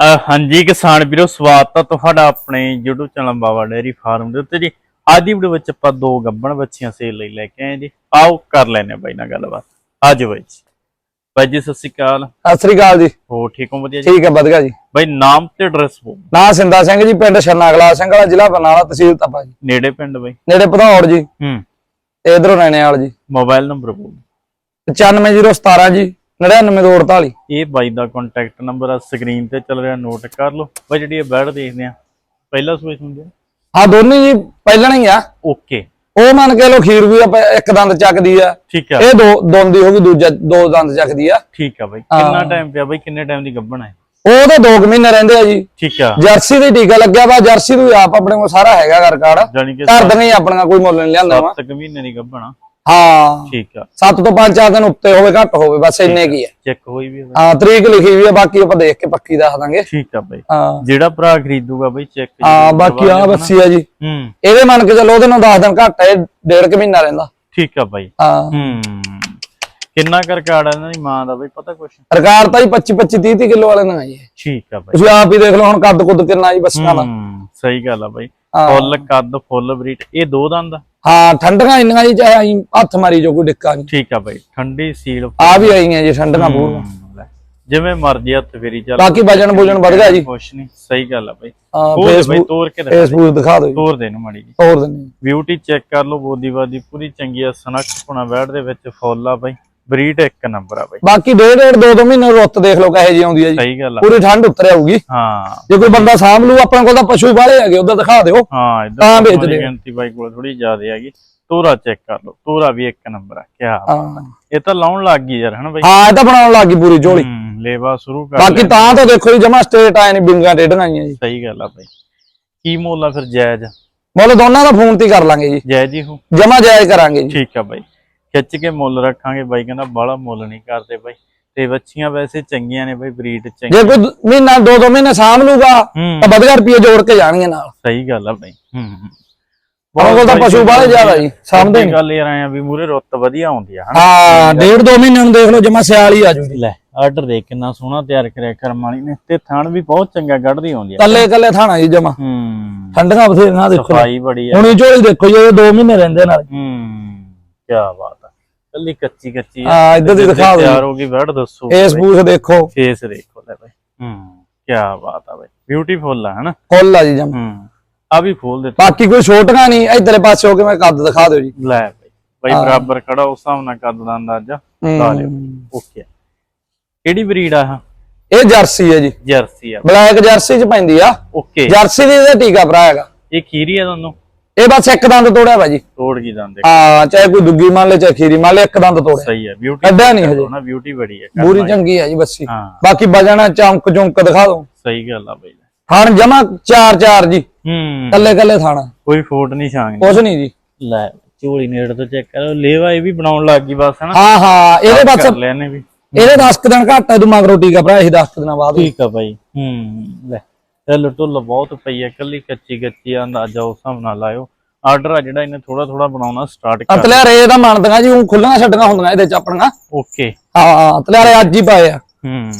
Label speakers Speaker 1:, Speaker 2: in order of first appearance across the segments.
Speaker 1: ਹਾਂਜੀ ਕਿਸਾਨ ਵੀਰੋ ਸਵਾਗਤ ਹੈ ਤੁਹਾਡਾ ਆਪਣੇ YouTube channel Baba dairy farm ਦੇ ਉੱਤੇ ਜੀ। ਅੱਜ ਦੀ ਵੀਡੀਓ ਵਿੱਚ ਆਪਾਂ ਦੋ ਗੱਬਣ ਬੱਚੀਆਂ ਸੇਲ ਲਈ ਲੈ ਕੇ ਆਏ ਜੀ। ਆਓ ਕਰ ਲੈਨੇ ਬਾਈ ਨਾਲ ਗੱਲਬਾਤ। ਅੱਜ ਬਾਈ ਜੀ। ਬਾਈ ਜੀ ਸਤਿ ਸ਼੍ਰੀ ਅਕਾਲ।
Speaker 2: ਸਤਿ ਸ੍ਰੀ ਅਕਾਲ ਜੀ।
Speaker 1: ਹੋ ਠੀਕ ਹੋ? ਵਧੀਆ ਜੀ?
Speaker 2: ਠੀਕ ਹੈ ਵਧੀਆ ਜੀ।
Speaker 1: ਬਾਈ ਨਾਮ ਤੇ ਐਡਰੈਸ ਬੋਲ
Speaker 2: ਨਾਂ ਸਿੰਦਾ ਸਿੰਘ ਜੀ ਪਿੰਡ ਛੰਨਾਗਲਾ ਸਿੰਘ ਵਾਲਾ ਜ਼ਿਲ੍ਹਾ ਬਰਨਾਲਾ ਤਹਿਸੀਲ ਤਪਾ ਜੀ।
Speaker 1: ਨੇੜੇ ਪਿੰਡ ਬਾਈ?
Speaker 2: ਨੇੜੇ ਭਦੌੜ ਜੀ।
Speaker 1: ਹੂੰ।
Speaker 2: ਤੇ ਇਧਰੋਂ ਰਹਿਣੇ ਵਾਲ ਜੀ।
Speaker 1: ਮੋਬਾਈਲ ਨੰਬਰ ਬੋਲ
Speaker 2: 95017 ਜੀ। 99248
Speaker 1: ਇਹ ਬਾਈ ਦਾ ਕੰਟੈਕਟ ਨੰਬਰ ਆ ਸਕਰੀਨ ਤੇ ਚੱਲ ਰਿਹਾ ਨੋਟ ਕਰ ਲਓ। ਬਾਈ ਜਿਹੜੀ ਇਹ ਬੈਡ ਦੇਖਦੇ ਆ ਪਹਿਲਾ ਸੂਈ ਹੁੰਦੀ
Speaker 2: ਹਾਂ ਦੋਨੇ ਜੀ ਪਹਿਲਣ ਹੀ ਆ।
Speaker 1: ਓਕੇ
Speaker 2: ਉਹ ਮੰਨ ਕੇ ਲੋ ਖੀਰ ਵੀ ਇੱਕ ਦੰਦ ਚੱਕਦੀ ਆ।
Speaker 1: ਠੀਕ ਆ।
Speaker 2: ਇਹ ਦੋ ਦੰਦੀ ਹੋ ਗਈ ਦੂਜਾ ਦੋ ਦੰਦ ਚੱਕਦੀ ਆ।
Speaker 1: ਠੀਕ ਆ ਬਾਈ। ਕਿੰਨਾ ਟਾਈਮ ਪਿਆ ਬਾਈ ਕਿੰਨੇ ਟਾਈਮ ਦੀ ਗੱਬਣ ਹੈ
Speaker 2: ਉਹ ਤਾਂ 2 ਮਹੀਨੇ ਰਹਿੰਦੇ ਆ ਜੀ।
Speaker 1: ਠੀਕ ਆ।
Speaker 2: ਜਰਸੀ ਦੀ ਟੀਕਾ ਲੱਗਿਆ ਵਾ ਜਰਸੀ ਨੂੰ ਆਪ ਆਪਣੇ ਕੋਲ ਸਾਰਾ ਹੈਗਾ ਘਰ ਕਾਰਡ
Speaker 1: ਜਾਨੀ ਕਿ
Speaker 2: ਘਰ ਦੀਆਂ ਹੀ ਆਪਣੀਆਂ ਕੋਈ ਮੁੱਲ ਨਹੀਂ ਲਿਆਂਦਾ ਵਾ।
Speaker 1: 7 ਮਹੀਨੇ ਦੀ ਗੱਬਣਾ
Speaker 2: ਹਾਂ।
Speaker 1: ਠੀਕ ਆ।
Speaker 2: 7 ਤੋਂ 5-4 ਦਿਨ ਉੱਤੇ ਹੋਵੇ ਘੱਟ ਹੋਵੇ ਬਸ ਇੰਨੇ ਕੀ ਆ।
Speaker 1: ਚੈੱਕ ਹੋਈ ਵੀ ਹੈ ਬਾਈ।
Speaker 2: ਹਾਂ ਤਰੀਕ ਲਿਖੀ ਹੋਈ ਆ ਬਾਕੀ ਆਪਾਂ ਦੇਖ ਕੇ ਪੱਕੀ ਦੱਸ ਦਾਂਗੇ।
Speaker 1: ਠੀਕ ਆ ਬਾਈ।
Speaker 2: ਹਾਂ।
Speaker 1: ਜਿਹੜਾ ਭਰਾ ਖਰੀਦੂਗਾ ਬਾਈ ਚੈੱਕ
Speaker 2: ਹਾਂ ਬਾਕੀ ਆ ਬੱਸੀ ਆ ਜੀ।
Speaker 1: ਹੂੰ।
Speaker 2: ਇਹਦੇ ਮੰਨ ਕੇ ਚੱਲੋ ਉਹਦੇ ਨਾਲ 10 ਦਿਨ ਘੱਟ ਹੈ ਡੇਢ ਕੁ ਮਹੀਨਾ ਰਹਿੰਦਾ।
Speaker 1: ਠੀਕ ਆ ਬਾਈ।
Speaker 2: ਹਾਂ।
Speaker 1: ਹੂੰ। ਕਿੰਨਾ ਕਰ ਕਾਰਡ ਆ ਇਹਨਾਂ ਦੀ ਮਾਂ ਦਾ ਬਾਈ ਪਤਾ ਕੁਛ?
Speaker 2: ਰਿਕਾਰਡ ਤਾਂ ਹੀ 25 25 30 ਕਿਲੋ ਵਾਲੇ ਨਾਲ ਜੀ।
Speaker 1: ਠੀਕ ਆ ਬਾਈ।
Speaker 2: ਤੁਸੀਂ ਆਪ ਹੀ ਦੇਖ ਲਓ ਹੁਣ ਕੱਦ ਕੁੱਦ ਕਿੰਨਾ ਜੀ ਬੱਸਾਂ ਦਾ।
Speaker 1: ਸਹੀ ਗੱਲ ਆ ਬਾਈ। ਫੁੱਲ ਕੱਦ ਫੁੱਲ ਬਰੀਟ ਇਹ ਦੋ ਦੰਦ ਆ?
Speaker 2: ਹਾਂ ਠੰਡੀਆਂ ਇੰਨੀਆਂ ਜੀ ਚਾਹੇ ਅਸੀਂ ਹੱਥ ਮਾਰੀ ਜੋ ਕੋਈ ਡਿੱਕਾ ਨਹੀਂ।
Speaker 1: ਠੀਕ ਆ ਬਾਈ ਠੰਡੀ ਸੀਲ
Speaker 2: ਆ ਵੀ ਆਈਆਂ ਜੀ ਠੰਡੀਆਂ ਪੂਰੀਆਂ।
Speaker 1: ਜਿਵੇਂ ਮਰਜ਼ੀ ਹੱਥ ਫੇਰੀ ਚੱਲ।
Speaker 2: ਬਾਕੀ ਵਜਨ ਬੁਜਨ ਵਧ ਗਿਆ ਜੀ।
Speaker 1: ਕੁਛ ਨਹੀਂ ਸਹੀ ਗੱਲ ਆ ਬਾਈ।
Speaker 2: ਹਾਂ
Speaker 1: ਤੋਰ ਦੇ ਬਾਈ
Speaker 2: ਫੇਸਬੁੱਕ
Speaker 1: ਤੋਰ ਕੇ ਦਿਖਾ।
Speaker 2: ਫੇਸਬੁੱਕ ਦਿਖਾ ਦਿਓ
Speaker 1: ਤੋਰ ਦੇ ਨੂੰ ਮਾੜੀ ਜੀ
Speaker 2: ਹੋਰ ਦਿੰਦੇ
Speaker 1: ਬਿਊਟੀ ਚੈੱਕ ਕਰ ਲਓ ਬੋਦੀ ਬਾਦੀ ਪੂਰੀ ਚੰਗੀ ਆ ਸਨਕ ਪੁਣਾ ਬੈਡ ਦੇ ਵਿੱਚ ਫੁੱਲ ਆ ਬਾਈ। ਬਰੀਡ ਇੱਕ ਨੰਬਰ ਆ ਬਾਈ।
Speaker 2: ਬਾਕੀ ਡੇਢ ਡੇਢ ਦੋ ਦੋ ਮਹੀਨੇ ਰੁੱਤ ਦੇਖ ਲਓ ਕਹੇ ਜੀ ਆਉਂਦੀ ਹੈ ਜੀ।
Speaker 1: ਸਹੀ ਗੱਲ ਆ।
Speaker 2: ਪੂਰੀ ਠੰਡ ਉੱਤਰ ਆਊਗੀ।
Speaker 1: ਹਾਂ।
Speaker 2: ਜੇ ਕੋਈ ਬੰਦਾ ਸਾਂਭ ਲੂ ਆਪਣੇ ਕੋਲ ਤਾਂ ਪਸ਼ੂ ਬਾਹਲੇ ਹੈਗੇ ਉਧਰ ਦਿਖਾ ਦਿਓ।
Speaker 1: ਹਾਂ ਇਧਰ
Speaker 2: ਤਾਂ ਆ।
Speaker 1: ਗਿਣਤੀ ਬਾਈ ਕੋਲ ਥੋੜੀ ਜ਼ਿਆਦਾ ਹੈਗੀ। ਤੋਰਾ ਚੈੱਕ ਕਰ ਲਓ ਤੋਰਾ ਵੀ ਇੱਕ ਨੰਬਰ ਆ ਕਿਆ
Speaker 2: ਹਾਂ।
Speaker 1: ਇਹ ਤਾਂ ਲਾਉਣ ਲੱਗ ਗਈ ਯਾਰ ਹਨਾ ਬਾਈ?
Speaker 2: ਹਾਂ ਇਹ ਤਾਂ ਬਣਾਉਣ ਲੱਗੀ ਪੂਰੀ ਝੋਲੀ
Speaker 1: ਲੇਵਾ ਸ਼ੁਰੂ ਕਰ
Speaker 2: ਬਾਕੀ। ਤਾਂ ਤਾਂ ਦੇਖੋ ਜੀ ਜਮਾ ਸਟੇਟ ਆਏ ਨਹੀਂ ਬਿੰਗਾ ਟੇਢੀਆਂ ਆਈਆਂ ਜੀ।
Speaker 1: ਸਹੀ ਗੱਲ ਆ ਬਾਈ। ਕੀ ਮੁੱਲ ਆ ਫਿਰ ਜਾਇਜ਼
Speaker 2: ਮੁੱਲ ਦੋਨਾਂ ਦਾ ਫੋਨ ਤੇ ਕਰ ਲਾਂਗੇ ਜੀ।
Speaker 1: ਜਾਇਜ਼ ਹੀ ਹੋ।
Speaker 2: ਜਮਾ ਜਾਇਜ਼ ਕਰਾਂਗੇ ਜੀ।
Speaker 1: ਠੀਕ ਆ ਬਾਈ। ਖਿੱਚ ਕੇ ਮੁੱਲ ਰੱਖਾਂਗੇ ਬਾਈ ਕਹਿੰਦਾ ਬਾਹਲਾ ਮੁੱਲ ਨਹੀਂ ਕਰਦੇ ਬਾਈ। ਤੇ ਬੱਚੀਆਂ ਵੈਸੇ ਚੰਗੀਆਂ ਨੇ ਬਾਈ ਬਰੀਡ ਚੰਗੀ
Speaker 2: ਜੇ ਕੋਈ ਦ- ਮਹੀਨਾ ਦੋ ਦੋ ਮਹੀਨੇ ਸਾਂਭ ਲੂਗਾ ਤਾਂ ਵਧੀਆ ਰੁਪਏ ਜੋੜ ਕੇ ਜਾਣਗੇ ਨਾਲ।
Speaker 1: ਸਹੀ ਗੱਲ ਆ ਬਾਈ ਹੂੰ ਹੂੰ
Speaker 2: ਉਹਨਾਂ ਕੋਲ ਤਾਂ ਪਸ਼ੂ ਬਾਹਲੇ ਜ਼ਿਆਦਾ ਜੀ ਸਾਂਭਦੇ ਨਹੀਂ।
Speaker 1: ਗੱਲ ਇਹ ਆਇਆ ਵੀ ਮੂਰੇ ਰੁੱਤ ਵਧੀਆ ਆਉਂਦੀ ਆ
Speaker 2: ਹਾਂ ਡੇਢ ਦੋ ਮਹੀਨੇ ਨੂੰ ਦੇਖ ਲਓ ਜਮਾ ਸਿਆਲ ਹੀ ਆ ਜੂਗੀ।
Speaker 1: ਲੈ ਆਰਡਰ ਦੇਖ ਕਿੰਨਾ ਸੋਹਣਾ ਤਿਆਰ ਕਰਿਆ ਕਰਮ ਵਾਲੀ ਨੇ ਤੇ ਥਣ ਵੀ ਬਹੁਤ ਚੰਗਾ ਕੱਢਦੀ ਆਉਂਦੀ ਆ।
Speaker 2: ਕੱਲੇ ਕੱਲੇ ਥਾਣਾ ਜੀ ਜਮਾ।
Speaker 1: ਹੂੰ।
Speaker 2: ਠੰਡੀਆਂ ਬਥੇਰੀਆਂ ਦੇਖੋ।
Speaker 1: ਸਫ਼ਾਈ ਬੜੀ ਆ।
Speaker 2: ਹੁਣੀ ਝੋਲੀ ਦੇਖੋ ਜੀ ਇਹ ਦੋ ਮਹੀਨੇ ਰਹਿੰਦੇ ਨਾਲ।
Speaker 1: ਹੂੰ ਕੀ ਬਾਤ ਕੱਲੀ ਕੱਚੀ ਕੱਚੀ ਆ
Speaker 2: ਇੱਧਰ ਦੀ ਦਿਖਾ ਦਿਓ
Speaker 1: ਤਿਆਰ ਹੋ ਗਈ ਬੈਠ ਦੱਸੋ
Speaker 2: ਫੇਸ ਬੂਸ ਦੇਖੋ।
Speaker 1: ਫੇਸ ਦੇਖੋ ਲੈ ਬਾਈ। ਹੂੰ। ਕੀ ਬਾਤ ਆ ਬਾਈ। ਬਿਊਟੀਫੁਲ ਆ ਹਨਾ?
Speaker 2: ਫੁੱਲ ਆ ਜੀ ਜਮਾ।
Speaker 1: ਹੂੰ। ਆ ਵੀ ਖੋਲ ਦਿੱਤਾ।
Speaker 2: ਬਾਕੀ ਕੋਈ ਛੋਟੀਆਂ ਨਹੀਂ ਇਧਰਲੇ ਪਾਸੇ ਹੋ ਕੇ ਮੈਂ ਕੱਦ ਦਿਖਾ ਦਿਓ ਜੀ।
Speaker 1: ਲੈ ਬਾਈ। ਬਾਈ ਬਰਾਬਰ ਖੜਾ ਉਸ ਹਿਸਾਬ ਨਾਲ ਕੱਦ ਦਾ ਅੰਦਾਜ਼ਾ ਲਾ ਲਿਓ ਓਕੇ ਕਿਹੜੀ ਬਰੀਡ ਆ ਇਹ?
Speaker 2: ਇਹ ਜਰਸੀ ਹੈ ਜੀ।
Speaker 1: ਜਰਸੀ ਆ।
Speaker 2: ਬਲੈਕ ਜਰਸੀ ਚ ਪੈਂਦੀ ਆ।
Speaker 1: ਓਕੇ
Speaker 2: ਜਰਸੀ ਦੀ ਇਹਦਾ ਟੀਕਾ ਭਰਾ ਹੈਗਾ।
Speaker 1: ਇਹ ਖੀਰੀ ਆ ਤੁਹਾਨੂੰ?
Speaker 2: ਇਹ ਬਸ ਇੱਕ ਦੰਦ ਤੋੜਿਆ ਵਾ ਜੀ
Speaker 1: ਤੋੜ ਕੀ ਦੰਦੇ
Speaker 2: ਹਾਂ ਚਾਹੇ ਕੋਈ ਦੁੱਗੀ ਮੰਨ ਲੈ ਚਾਹੇ ਖੀਰੀ ਮੰਨ ਲੈ ਇੱਕ ਦੰਦ ਤੋੜਿਆ।
Speaker 1: ਸਹੀ ਹੈ ਬਿਊਟੀ
Speaker 2: ਕੱਢਿਆ ਨਹੀਂ ਹਜੇ।
Speaker 1: ਨਾ ਬਿਊਟੀ ਬੜੀ ਹੈ
Speaker 2: ਪੂਰੀ ਚੰਗੀ ਹੈ ਜੀ ਬੱਸੀ।
Speaker 1: ਹਾਂ।
Speaker 2: ਬਾਕੀ ਵਜਣਾ ਚਮਕ ਚੁੰਕ ਦਿਖਾ ਦੋ
Speaker 1: ਸਹੀ ਗੱਲ ਆ ਬਾਈ।
Speaker 2: ਥਾਣ ਜਮਾ ਚਾਰ ਚਾਰ ਜੀ।
Speaker 1: ਹੂੰ।
Speaker 2: ਕੱਲੇ ਕੱਲੇ ਥਾਣਾ।
Speaker 1: ਕੋਈ ਫੋਟ ਨਹੀਂ ਛਾਂਗ।
Speaker 2: ਕੁਛ ਨਹੀਂ ਜੀ।
Speaker 1: ਲੈ ਝੋਲੀ ਨੇੜ ਤੋਂ ਚੈੱਕ ਕਰੋ। ਲੇਵਾ ਇਹ ਵੀ ਬਣਾਉਣ ਲੱਗ ਗਈ ਬਸ ਹਨਾ?
Speaker 2: ਹਾਂ ਹਾਂ ਇਹਦੇ ਬਸ
Speaker 1: ਕਰ ਲਿਆ ਨੇ ਵੀ।
Speaker 2: ਇਹਦੇ 10 ਦਿਨ ਘੱਟ ਤੂੰ ਮਗਰੋਂ ਟੀਕਾ ਭਰਾ ਇਹ 10 ਦਿਨਾਂ ਬਾਅਦ।
Speaker 1: ਠੀਕ ਆ ਬਾਈ। ਹੂੰ ਲੈ। ਚੱਲ ਟੁੱਲ ਬਹੁਤ ਪਈ ਹੈ ਕੱਲੀ ਕੱਚੀ ਕੱਚੀ ਆ ਅੰਦਾਜ਼ਾ ਉਸ ਹਿਸਾਬ ਨਾਲ ਲਾਇਓ। ਆਰਡਰ ਆ ਜਿਹੜਾ ਇਹਨੇ ਥੋੜਾ ਥੋੜਾ ਬਣਾਉਣਾ ਸਟਾਰਟ ਕਰ
Speaker 2: ਅਤਲਿਆ ਰੇ ਦਾ ਮੰਨਦੀਆਂ ਜੀ ਉਹ ਖੁੱਲੀਆਂ ਛੱਡੀਆਂ ਹੁੰਦੀਆਂ ਇਹਦੇ ਚ ਆਪਣੀਆਂ।
Speaker 1: ਓਕੇ
Speaker 2: ਹਾਂ ਅਤਲਿਆ ਰੇ ਅੱਜ ਹੀ ਪਾਏ ਆ।
Speaker 1: ਹੂੰ।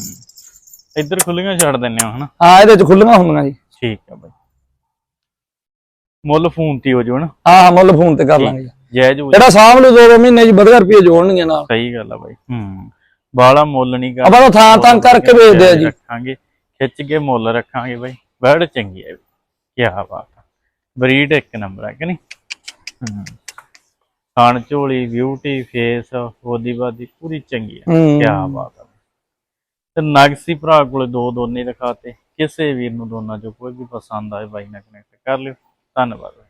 Speaker 1: ਇੱਧਰ ਖੁੱਲੀਆਂ ਛੱਡ ਦਿੰਨੇ ਆ ਹਨਾ?
Speaker 2: ਹਾਂ ਇਹਦੇ ਚ ਖੁੱਲੀਆਂ ਹੁੰਦੀਆਂ ਜੀ।
Speaker 1: ਠੀਕ ਆ ਬਾਈ। ਮੁੱਲ ਫੋਨ ਤੇ ਹੋ ਜੋ ਨਾ
Speaker 2: ਹਾਂ ਮੁੱਲ ਫੋਨ ਤੇ ਕਰ ਲਾਂਗੇ ਜੀ।
Speaker 1: ਹੋ
Speaker 2: ਜਿਹੜਾ ਸਾਂਭ ਲੂ ਦੋ ਦੋ ਮਹੀਨੇ ਜੀ ਵਧੀਆ ਰੁਪਏ ਜੋੜਨਗੇ ਨਾਲ।
Speaker 1: ਸਹੀ ਗੱਲ ਆ ਬਾਈ। ਹੂੰ। ਬਾਲਾ ਮੁੱਲ ਨਹੀਂ ਕਰ
Speaker 2: ਆਪਾਂ ਤਾਂ ਥਾਂ ਥਾਂ ਕਰਕੇ ਵੇਚਦੇ ਆ ਜੀ।
Speaker 1: ਰੱਖਾਂਗੇ। ਖਿੱਚ ਕੇ ਮੁੱਲ ਰੱਖਾਂਗੇ ਬਾਈ। ਬੜ ਚੰਗੀ ਹੈ ਕੀ ਬਾਤ ਆ। ਬਰੀਡ ਇੱਕ ਨੰਬਰ ਹੈ ਕਿ ਨਹੀਂ? ਹੂੰ। ਖਾਣ ਝੋਲੀ ਬਿਊਟੀ ਫੇਸ ਬੋਦੀ ਬਾਦੀ ਪੂਰੀ ਚੰਗੀ ਹੈ।
Speaker 2: ਹੂੰ।
Speaker 1: ਕੀ ਬਾਤ ਆ। ਤੇ ਨਗਸੀ ਭਰਾ ਕੋਲੇ ਦੋ ਦੋਨੇ ਦਿਖਾਤੇ। ਕਿਸੇ ਵੀਰ ਨੂੰ ਦੋਨਾਂ ਚੋਂ ਕੋਈ ਵੀ ਪਸੰਦ ਆਏ ਬਾਈ ਨਾਲ ਕਨੈਕਟ ਕਰ ਲਿਓ। ਧੰਨਵਾਦ